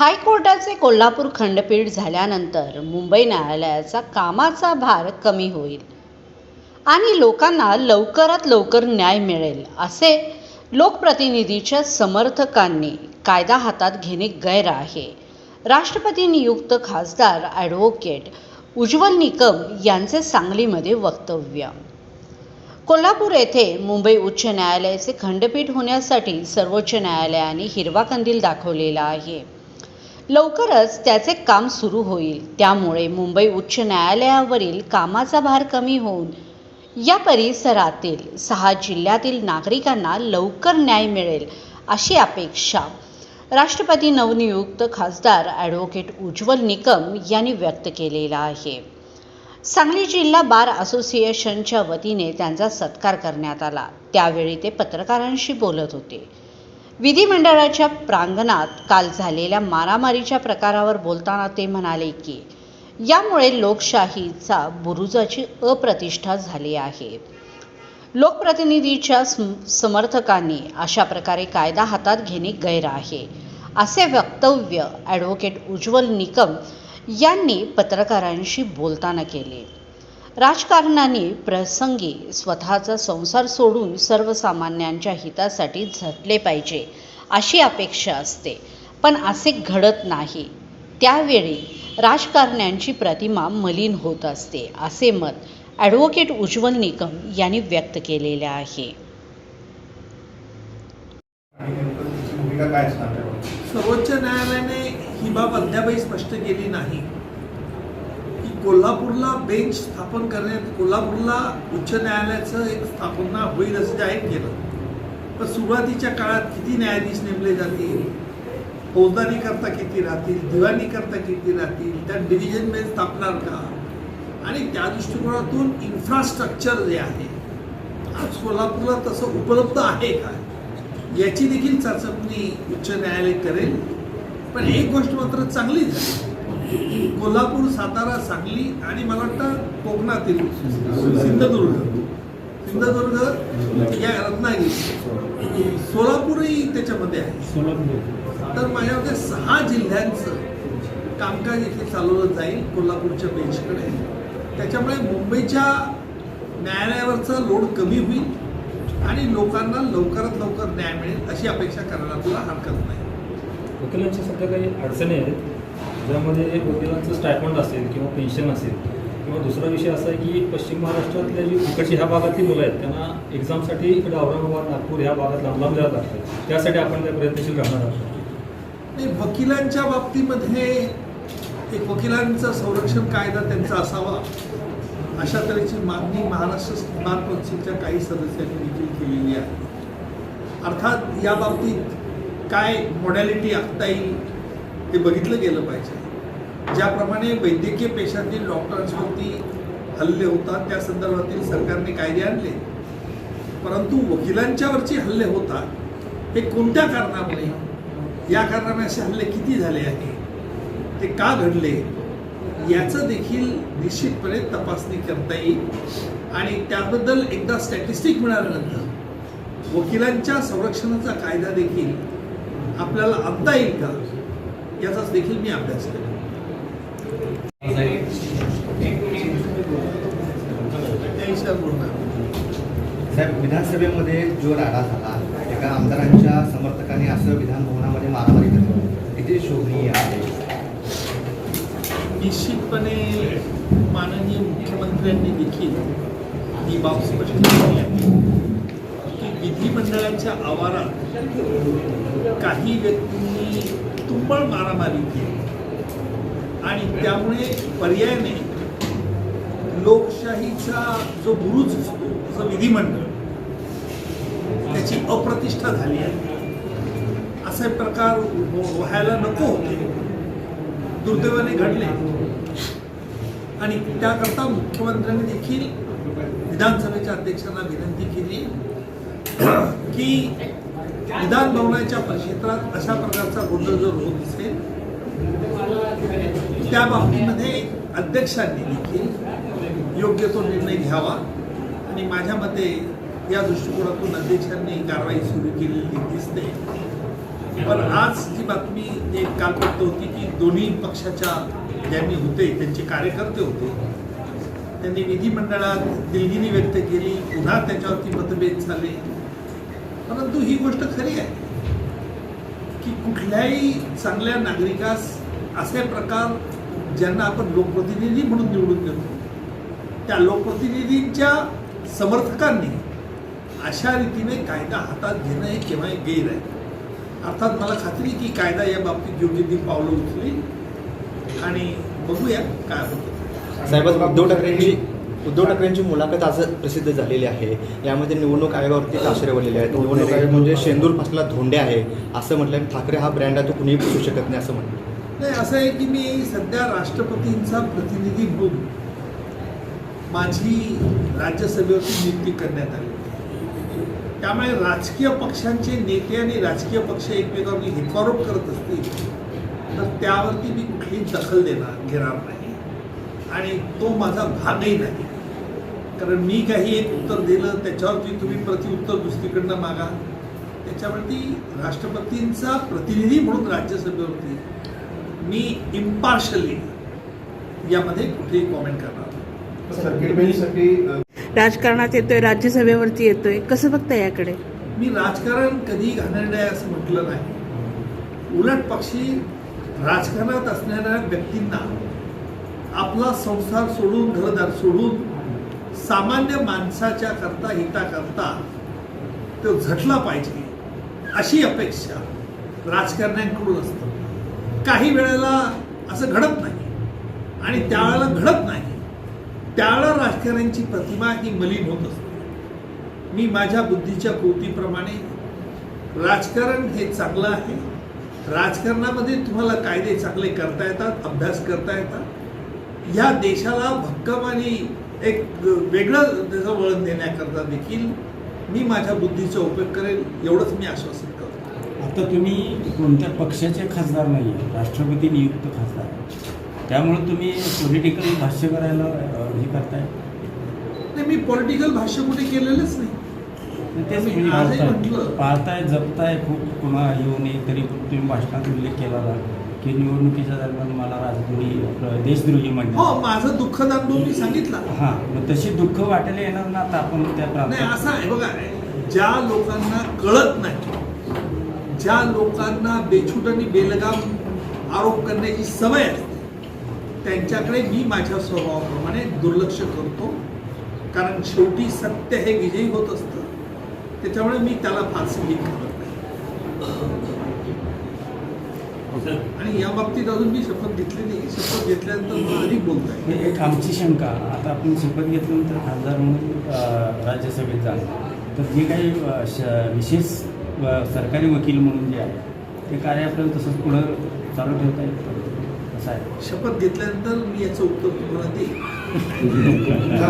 हायकोर्टाचे कोल्हापूर खंडपीठ झाल्यानंतर मुंबई न्यायालयाचा कामाचा भार कमी होईल आणि लोकांना लवकरात लवकर न्याय मिळेल असे लोकप्रतिनिधीच्या समर्थकांनी कायदा हातात घेणे गैर आहे. राष्ट्रपती नियुक्त खासदार ॲडव्होकेट उज्ज्वल निकम यांचे सांगलीमध्ये वक्तव्य. कोल्हापूर येथे मुंबई उच्च न्यायालयाचे खंडपीठ होण्यासाठी सर्वोच्च न्यायालयाने हिरवा कंदील दाखवलेला आहे. लवकरच त्याचे काम सुरू होईल. त्यामुळे मुंबई उच्च न्यायालयावरील कामाचा भार कमी होऊन या परिसरातील सहा जिल्ह्यातील नागरिकांना लवकर न्याय मिळेल अशी अपेक्षा राष्ट्रपती नवनियुक्त खासदार ॲडव्होकेट उज्ज्वल निकम यांनी व्यक्त केलेला आहे. सांगली जिल्हा बार असोसिएशनच्या वतीने त्यांचा सत्कार करण्यात आला. त्यावेळी ते पत्रकारांशी बोलत होते. विधिमंडळाच्या प्रांगणात काल झालेल्या मारामारीच्या प्रकारावर बोलताना ते म्हणाले की यामुळे लोकशाहीचा बुरुजाची अप्रतिष्ठा झाली आहे. लोकप्रतिनिधीच्या समर्थकांनी अशा प्रकारे कायदा हातात घेणे गैर आहे असे वक्तव्य ॲडव्होकेट उज्ज्वल निकम यांनी पत्रकारांशी बोलताना केले. राजकारणाने प्रसंगी स्वतःचा संसार सोडून सर्वसामान्यांच्या हितासाठी झटले पाहिजे अशी अपेक्षा असते. पण असे घडत नाही. त्यावेळी राजकारण्यांची प्रतिमा मलिन होत असते असे मत ॲडव्होकेट उज्ज्वल निकम यांनी व्यक्त केलेले आहे? सर्वोच्च न्यायालयाने ही बाब अद्यापही स्पष्ट केली नाही. कोल्हापूरला बेंच स्थापन करण्यात कोल्हापूरला उच्च न्यायालयाचं एक स्थापना होईल असं जाहीर केलं. पण सुरुवातीच्या काळात किती न्यायाधीश नेमले जातील? फौजदारी करता किती राहतील? दिवाणी करता किती राहतील? त्या डिव्हिजन बेंच स्थापणार का? आणि त्या दृष्टिकोनातून इन्फ्रास्ट्रक्चर जे आहे आज कोल्हापूरला तसं उपलब्ध आहे का? याची देखील चाचपणी उच्च न्यायालय करेल. पण एक गोष्ट मात्र चांगली झाली. कोल्हापूर सातारा सांगली आणि मला वाटतं कोकणातील सिंधुदुर्ग. सिंधुदुर्ग या रत्नागिरी सोलापूरही त्याच्यामध्ये आहे. तर माझ्यामध्ये सहा जिल्ह्यांचं कामकाज इथे चालवलं जाईल कोल्हापूरच्या बेंचकडे. त्याच्यामुळे मुंबईच्या न्यायालयावरचा लोड कमी होईल आणि लोकांना लवकरात लवकर न्याय मिळेल अशी अपेक्षा करायला तुला हरकत नाही. वकिलांच्या सध्या काही अडचणी आहेत? ज्यामध्ये वकिलांचं स्टायफंड असेल किंवा पेन्शन असेल. किंवा दुसरा विषय असा आहे की पश्चिम महाराष्ट्रातल्या जी इकडची ह्या भागातली मुलं आहेत त्यांना एक्झामसाठी इकडे औरंगाबाद नागपूर ह्या भागात लांब लांब जायला लागतं. त्यासाठी आपण त्या प्रयत्नशील राहणार आहोत. नाही, वकिलांच्या बाबतीमध्ये एक वकिलांचा संरक्षण कायदा त्यांचा असावा. अशा तऱ्हेची मागणी महाराष्ट्र बार कौन्सिलच्या काही सदस्यांनी देखील केलेली आहे. अर्थात या बाबतीत काय मॉडॅलिटी आखता येईल ते बघितलं गेलं पाहिजे. ज्याप्रमाणे वैद्यकीय पेशातील डॉक्टरांवरती हल्ले होतात त्या संदर्भातील सरकारने कायदे आणले. परंतु वकिलांच्यावरचे हल्ले होतात हे कोणत्या कारणामुळे? या कारणाने असे हल्ले किती झाले आहे? ते का घडले? याचं देखील निश्चितपणे तपासणी करता येईल. आणि त्याबद्दल एकदा स्टॅटिस्टिक मिळाल्यानंतर वकिलांच्या संरक्षणाचा कायदा देखील आपल्याला आणता येईल का? याचाच देखील मी अभ्यास केला. साहेब विधानसभेमध्ये जो राडा झाला एका आमदारांच्या समर्थकांनी असं विधान भवनामध्ये मारामारी केली. किती शोभनीय आहे. निश्चितपणे माननीय मुख्यमंत्र्यांनी देखील ही बाब स्पष्ट केली आहे. विधिमंडळाच्या आवारात काही व्यक्तींनी तुंबळ मारामारी केली. आणि त्यामुळे पर्यायाने लोकशाहीचा जो बुरुज असतो जसं विधिमंडळ त्याची अप्रतिष्ठा झाली आहे. असे प्रकार व्हायला नको होते. दुर्दैवाने घडले. आणि त्याकरता मुख्यमंत्र्यांनी देखील विधानसभेच्या अध्यक्षांना विनंती केली. की विधान भवनाच्या अशा प्रकारचा गोंधळ जर होत असेल त्या बाबतीमध्ये अध्यक्षांनी देखील योग्य तो निर्णय घ्यावा. आणि माझ्या मते या दृष्टिकोनातून अध्यक्षांनी कारवाई सुरू केलेली दिसते. पण आज जी बातमी एक कालपत्र होती की दोन्ही पक्षाच्या ज्यांनी होते त्यांचे कार्यकर्ते होते त्यांनी विधिमंडळात दिलगिरी व्यक्त केली पुन्हा त्याच्यावरती मतभेद झाले. परंतु ही गोष्ट खरी आहे की कुठल्याही चांगल्या नागरिकास असे प्रकार ज्यांना आपण लोकप्रतिनिधी म्हणून निवडून देतो त्या लोकप्रतिनिधींच्या समर्थकांनी अशा रीतीने कायदा हातात घेणं हे केव्हाही गैर आहे. अर्थात मला खात्री की कायदा या बाबतीत योग्य ती पावलं उचली आणि बघूया काय होतं. साहेब उद्धव ठाकरेंनी उद्धव ठाकरेंची मुलाखत आज प्रसिद्ध झालेली आहे. यामध्ये निवडणूक आयोगावरती ताशेरे आहेत. निवडणूक आयोग म्हणजे शेंदूर फासला धोंडे आहे. असं म्हटलं ठाकरे हा ब्रँड आहे तो कुणीही पुसू शकत नाही असं म्हटलं. नाही असं आहे की मी सध्या राष्ट्रपतींचा प्रतिनिधी म्हणून माझी राज्यसभेवरती नियुक्ती करण्यात आली. त्यामुळे राजकीय पक्षांचे नेते आणि राजकीय पक्ष एकमेकांनी हेकारोप करत असतील तर त्यावरती मी कुठलीही दखल देणार घेणार नाही. आणि तो माझा भागही नाही. कारण मी काही एक उत्तर दिलं त्याच्यावरती तुम्ही प्रतिउत्तर दुसरीकडनं मागा. त्याच्यावरती राष्ट्रपतींचा प्रतिनिधी म्हणून राज्यसभेवरती मी इम्पार्शली यामध्ये कुठेही कॉमेंट करणार राजकारणात येतोय राज्यसभेवरती येतोय. कसं बघता याकडे? मी राजकारण कधी घाणेरडं आहे असं म्हटलं नाही. उलट पक्षी राजकारणात असणाऱ्या व्यक्तींना आपला संसार सोडून घरदार सोडून सामान्य माणसाच्या करता हिताकरता तो झटला पाहिजे अशी अपेक्षा राजकारण्यांकडून असतं. काही वेळेला असं घडत नाही आणि त्यावेळेला घडत नाही. त्यावेळेला राजकारण्यांची प्रतिमा ही मलिन होत असते. मी माझ्या बुद्धीच्या कृतीप्रमाणे राजकारण हे चांगलं आहे. राजकारणामध्ये तुम्हाला कायदे चांगले करता येतात अभ्यास करता येतात. ह्या देशाला भक्कम आणि एक वेगळं त्याचं वळण देण्याकरता देखील मी माझ्या बुद्धीचा उपयोग करेल एवढंच मी आश्वासित करतो. आता तुम्ही कोणत्या पक्षाचे खासदार नाही आहे राष्ट्रपती नियुक्त खासदार. त्यामुळे तुम्ही पॉलिटिकल भाष्य करायला हे करताय? नाही मी पॉलिटिकल भाष्य कुठे केलेलंच नाही. तेच पाळताय. पाळताय जपताय खूप कुणा येऊ नये तरी तुम्ही भाषणात उल्लेख केला की निवडणुकीच्या दरम्यान मला राजद्रोही आपलं देशद्रोही हो म्हणतात माझं दुःखद अनुभव मी सांगितला. हां मग तशी दुःख वाटायला येणार ना आता आपण त्या नाही प्रांतात असं आहे बघा ज्या लोकांना कळत नाही ज्या लोकांना बेछूट आणि बेलगाम आरोप करण्याची सवय असते त्यांच्याकडे मी माझ्या स्वभावाप्रमाणे दुर्लक्ष करतो. कारण शेवटी सत्य हे विजयी होत असतं. त्याच्यामुळे मी त्याला फारसे लीक करत नाही. आणि या बाबतीत अजून मी शपथ घेतली नाही. शपथ घेतल्यानंतर अधिक बोलता येईल हे एक आमची शंका. आता आपण शपथ घेतल्यानंतर खासदार म्हणून राज्यसभेत जाणार. तर जे काही विशेष सरकारी वकील म्हणून जे आहे ते कार्य आपल्याला तसंच पुढं चालू ठेवता येतं असं आहे. शपथ घेतल्यानंतर मी याचं उत्तर तुम्हाला देईन.